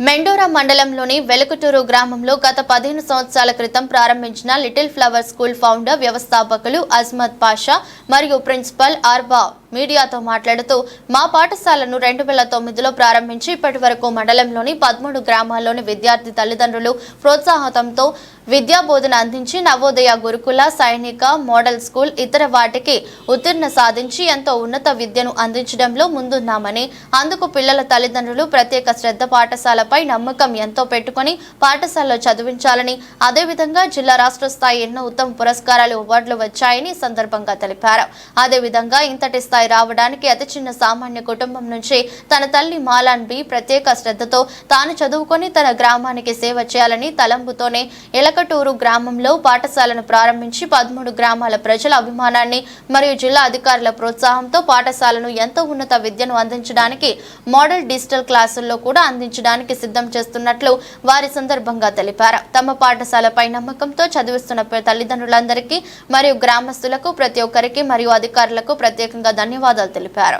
మెండోరా మండలంలోని వెలకటూరు గ్రామంలో గత పదిహేను సంవత్సరాల క్రితం ప్రారంభించిన లిటిల్ ఫ్లవర్ స్కూల్ ఫౌండర్ వ్యవస్థాపకులు అజ్మత్ పాషా మరియు ప్రిన్సిపల్ ఆర్బా మీడియాతో మాట్లాడుతూ మా పాఠశాలను రెండు వేల తొమ్మిదిలో ప్రారంభించి ఇప్పటి వరకు మండలంలోని పదమూడు గ్రామాల్లోని విద్యార్థి తల్లిదండ్రులు ప్రోత్సాహంతో విద్యా బోధన అందించి నవోదయ గురుకుల సైనిక మోడల్ స్కూల్ ఇతర వాటికి ఉత్తీర్ణ సాధించి ఎంతో ఉన్నత విద్యను అందించడంలో ముందున్నామని అందుకు పిల్లల తల్లిదండ్రులు ప్రత్యేక శ్రద్ధ పాఠశాలపై నమ్మకం ఎంతో పెట్టుకొని పాఠశాలలో చదివించాలని అదేవిధంగా జిల్లా రాష్ట్ర స్థాయి ఎన్నో ఉత్తమ పురస్కారాలు అవార్డులు వచ్చాయని సందర్భంగా తెలిపారు. అదేవిధంగా ఇంతటి స్థాయి రావడానికి అతి చిన్న సామాన్య కుటుంబం నుంచి తన తల్లి మాలాన్ బి ప్రత్యేక శ్రద్ధతో తాను చదువుకొని తన గ్రామానికి సేవ చేయాలని తలంపుతోనే ఎలకటూరు గ్రామంలో పాఠశాలను ప్రారంభించి పదమూడు గ్రామాల ప్రజల అభిమానాన్ని మరియు జిల్లా అధికారుల ప్రోత్సాహంతో పాఠశాలను ఎంతో ఉన్నత విద్యను అందించడానికి మోడల్ డిజిటల్ క్లాసుల్లో కూడా అందించడానికి సిద్ధం చేస్తున్నట్లు వారి సందర్భంగా తెలిపారు. తమ పాఠశాలపై నమ్మకంతో చదివిస్తున్న తల్లిదండ్రులందరికీ మరియు గ్రామస్తులకు ప్రతి ఒక్కరికి మరియు అధికారులకు ప్రత్యేకంగా ధన్యవాదాలు తెలిపారు.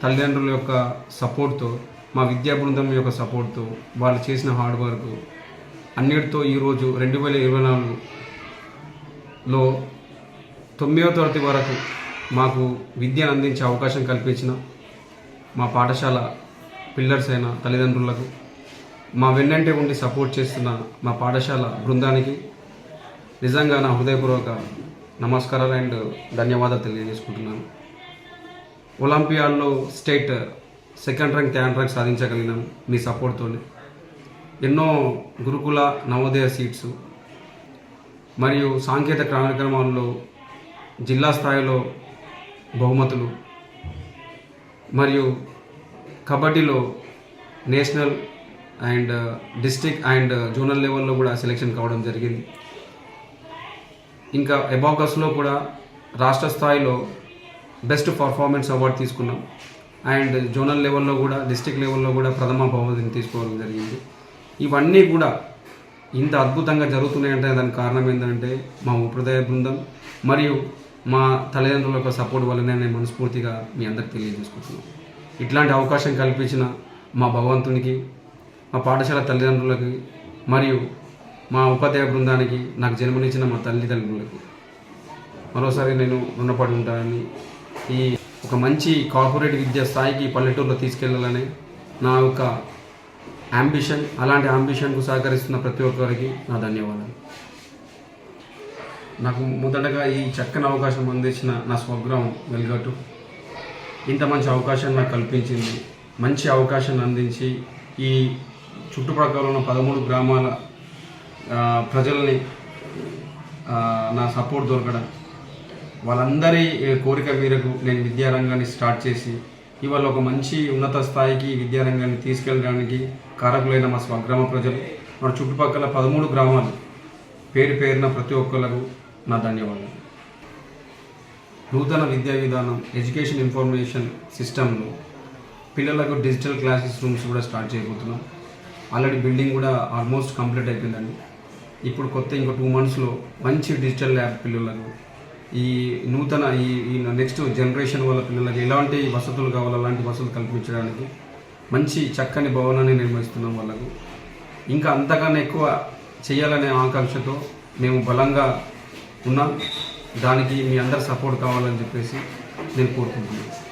తల్లిదండ్రుల యొక్క సపోర్ట్తో మా విద్యా బృందం యొక్క సపోర్ట్తో వాళ్ళు చేసిన హార్డ్ వర్క్ అన్నిటితో ఈరోజు రెండు వేల ఇరవై నాలుగులో తొమ్మిదవ తరగతి వరకు మాకు విద్యను అందించే అవకాశం కల్పించిన మా పాఠశాల పిల్లర్స్ అయిన తల్లిదండ్రులకు మా వెన్నంటే ఉండి సపోర్ట్ చేస్తున్న మా పాఠశాల బృందానికి నిజంగా నా హృదయపూర్వక నమస్కారాలు అండ్ ధన్యవాదాలు తెలియజేసుకుంటున్నాను. ఒలింపియాడ్లో state second rank third rank సాధించగలిగినాం మీ సపోర్ట్తో ఎన్నో గురుకుల నవోదయ సీట్స్ మరియు సాంకేతిక కార్యక్రమాల్లో జిల్లా స్థాయిలో బహుమతులు మరియు కబడ్డీలో national and district and zonal లెవెల్లో కూడా సెలెక్షన్ కావడం జరిగింది. ఇంకా ఎబాకస్లో కూడా రాష్ట్ర స్థాయిలో బెస్ట్ పర్ఫార్మెన్స్ అవార్డు తీసుకున్నాం. అండ్ జోనల్ లెవెల్లో కూడా డిస్టిక్ లెవెల్లో కూడా ప్రథమ బహుమతిని తీసుకోవడం జరిగింది. ఇవన్నీ కూడా ఇంత అద్భుతంగా జరుగుతున్నాయంటే దానికి కారణం ఏంటంటే మా ఉపృదయ బృందం మరియు మా తల్లిదండ్రుల యొక్క సపోర్ట్ వల్లనే నేను మనస్ఫూర్తిగా మీ అందరికి తెలియజేసుకుంటున్నాను. ఇట్లాంటి అవకాశం కల్పించిన మా భగవంతునికి మా పాఠశాల తల్లిదండ్రులకి మరియు మా ఉపాధ్యాయ బృందానికి నాకు జన్మనిచ్చిన మా తల్లిదండ్రులకు మరోసారి నేను రుణపడి ఉంటానని ఈ ఒక మంచి కార్పొరేట్ విద్యా స్థాయికి పల్లెటూరులో తీసుకెళ్ళాలని నా యొక్క అంబిషన్ అలాంటి అంబిషన్కు సహకరిస్తున్న ప్రతి ఒక్కరికి నా ధన్యవాదాలు. నాకు మొదటగా ఈ చక్కని అవకాశం అందించిన నా స్వగ్రామం వెలుగట్టు ఇంత మంచి అవకాశం నాకు కల్పించింది. మంచి అవకాశాన్ని అందించి ఈ చుట్టుప్రక్కల ఉన్న పదమూడు గ్రామాల ప్రజల్ని నా సపోర్ట్ దొరకడం వాళ్ళందరి కోరిక మేరకు నేను విద్యారంగాన్ని స్టార్ట్ చేసి ఇవాళ ఒక మంచి ఉన్నత స్థాయికి విద్యారంగాన్ని తీసుకెళ్ళడానికి కారకులైన మా స్వగ్రామ ప్రజలు మన చుట్టుపక్కల పదమూడు గ్రామాలు పేరు పేరున ప్రతి ఒక్కళ్ళకు నా ధన్యవాదాలు. నూతన విద్యా విధానం ఎడ్యుకేషన్ ఇన్ఫర్మేషన్ సిస్టంలో పిల్లలకు డిజిటల్ క్లాసెస్ రూమ్స్ కూడా స్టార్ట్ చేయబోతున్నాం. ఆల్రెడీ బిల్డింగ్ కూడా ఆల్మోస్ట్ కంప్లీట్ అయిపోయిందండి. ఇప్పుడు కొత్త ఇంకో టూ మంత్స్లో మంచి డిజిటల్ ల్యాబ్ పిల్లలకు ఈ నూతన ఈ ఈ నెక్స్ట్ జనరేషన్ వాళ్ళ పిల్లలకి ఎలాంటి వసతులు కావాలో అలాంటి వసతులు కల్పించడానికి మంచి చక్కని భవనాన్ని నిర్మిస్తున్నాం వాళ్ళకు. ఇంకా అంతకన్నా ఎక్కువ చేయాలనే ఆకాంక్షతో మేము బలంగా ఉన్నాం. దానికి మీ అందరి సపోర్ట్ కావాలని చెప్పేసి నేను కోరుకుంటున్నాను.